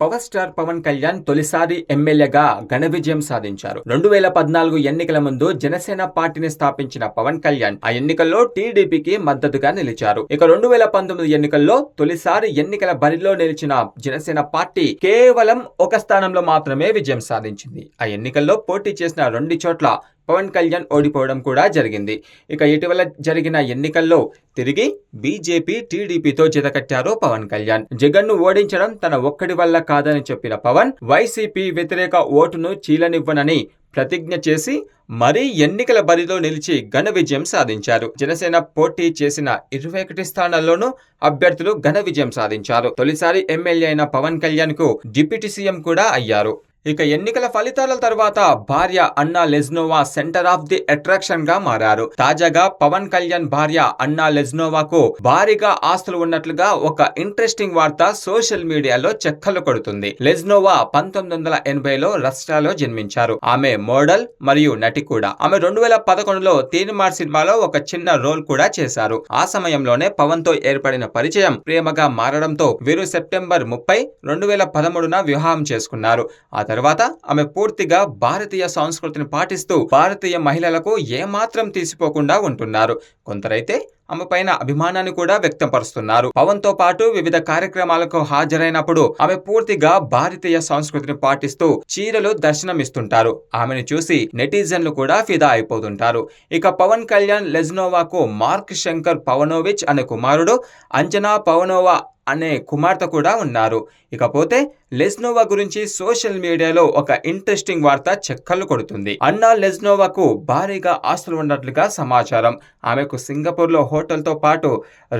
Power star Pawan Kalyan తొలిసారి ఎమ్మెల్యేగా ఘన విజయం సాధించారు. రెండు వేల పద్నాలుగు ఎన్నికల ముందు జనసేన పార్టీని స్థాపించిన పవన్ కళ్యాణ్ ఆ ఎన్నికల్లో టీడీపీకి మద్దతుగా నిలిచారు. ఇక రెండు వేల పంతొమ్మిది ఎన్నికల్లో తొలిసారి ఎన్నికల బరిలో నిలిచిన జనసేన పార్టీ కేవలం ఒక స్థానంలో మాత్రమే విజయం సాధించింది. ఆ ఎన్నికల్లో పోటీ చేసిన రెండు చోట్ల పవన్ కళ్యాణ్ ఓడిపోవడం కూడా జరిగింది. ఇక ఇటీవల జరిగిన ఎన్నికల్లో తిరిగి బీజేపీ టీడీపీతో జతకట్టారు పవన్ కళ్యాణ్. జగన్ను ఓడించడం తన ఒక్కడి వల్ల కాదని చెప్పిన పవన్ వైసీపీ వ్యతిరేక ఓటును చీలనివ్వనని ప్రతిజ్ఞ చేసి మరీ ఎన్నికల బరిలో నిలిచి ఘన విజయం సాధించారు. జనసేన పోటీ చేసిన ఇరవై ఒకటి స్థానాల్లోనూ అభ్యర్థులు ఘన విజయం సాధించారు. తొలిసారి ఎమ్మెల్యే అయిన పవన్ కళ్యాణ్కు డిప్యూటీ సీఎం కూడా అయ్యారు. ఇక ఎన్నికల ఫలితాల తర్వాత భార్య Anna Lezhneva centre of the అట్రాక్షన్గా మారారు. తాజాగా పవన్ కళ్యాణ్ భార్య అన్నా లెజ్నోవాకు భారీగా ఆస్తులు ఉన్నట్లుగా ఒక ఇంట్రెస్టింగ్ వార్త సోషల్ మీడియాలో చెక్కలు కొడుతుంది. లెజ్నోవా పంతొమ్మిది వందల ఎనభైలో రష్యాలో జన్మించారు. ఆమె మోడల్ మరియు నటి కూడా. ఆమె రెండు వేల పదకొండులో తీన్మార్ సినిమాలో ఒక చిన్న రోల్ కూడా చేశారు. ఆ సమయంలోనే పవన్తో ఏర్పడిన పరిచయం ప్రేమగా మారడంతో వీరు సెప్టెంబర్ ముప్పై రెండు వేల పదమూడున వివాహం చేసుకున్నారు. ఆ తర్వాత ఆమె పూర్తిగా భారతీయ సంస్కృతిని పాటిస్తూ భారతీయ మహిళలకు ఏమాత్రం తీసిపోకుండా ఉంటున్నారు. కొందరైతే ఆమె పైన అభిమానాన్ని కూడా వ్యక్తపరుస్తున్నారు. పవన్తో పాటు వివిధ కార్యక్రమాలకు హాజరైనప్పుడు ఆమె పూర్తిగా భారతీయ సంస్కృతిని పాటిస్తూ చీరలు దర్శనమిస్తుంటారు. ఆమెను చూసి నెటిజన్లు కూడా ఫిదా అయిపోతుంటారు. ఇక పవన్ కళ్యాణ్ లెజ్నోవాకు మార్క్ శంకర్ పవనోవిచ్ అనే కుమారుడు అంజనా పవనోవా అనే కుమార్తె కూడా ఉన్నారు. ఇకపోతే లెజ్నోవా గురించి సోషల్ మీడియాలో ఒక ఇంట్రెస్టింగ్ వార్త చెక్కలు కొడుతుంది. అన్నా లెజ్నోవాకు భారీగా ఆస్తులు ఉన్నట్లుగా సమాచారం. ఆమెకు సింగపూర్లో హోటల్తో పాటు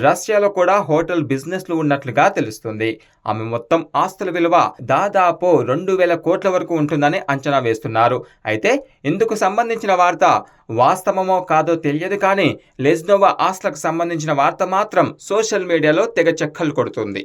రష్యాలో కూడా హోటల్ బిజినెస్లు ఉన్నట్లుగా తెలుస్తుంది. ఆమె మొత్తం ఆస్తుల విలువ దాదాపు రెండు వేల కోట్ల వరకు ఉంటుందని అంచనా వేస్తున్నారు. అయితే ఇందుకు సంబంధించిన వార్త వాస్తవమో కాదో తెలియదు కానీ లెజ్నోవా ఆస్తులకు సంబంధించిన వార్త మాత్రం సోషల్ మీడియాలో తెగ చెక్కలు కొడుతుంది.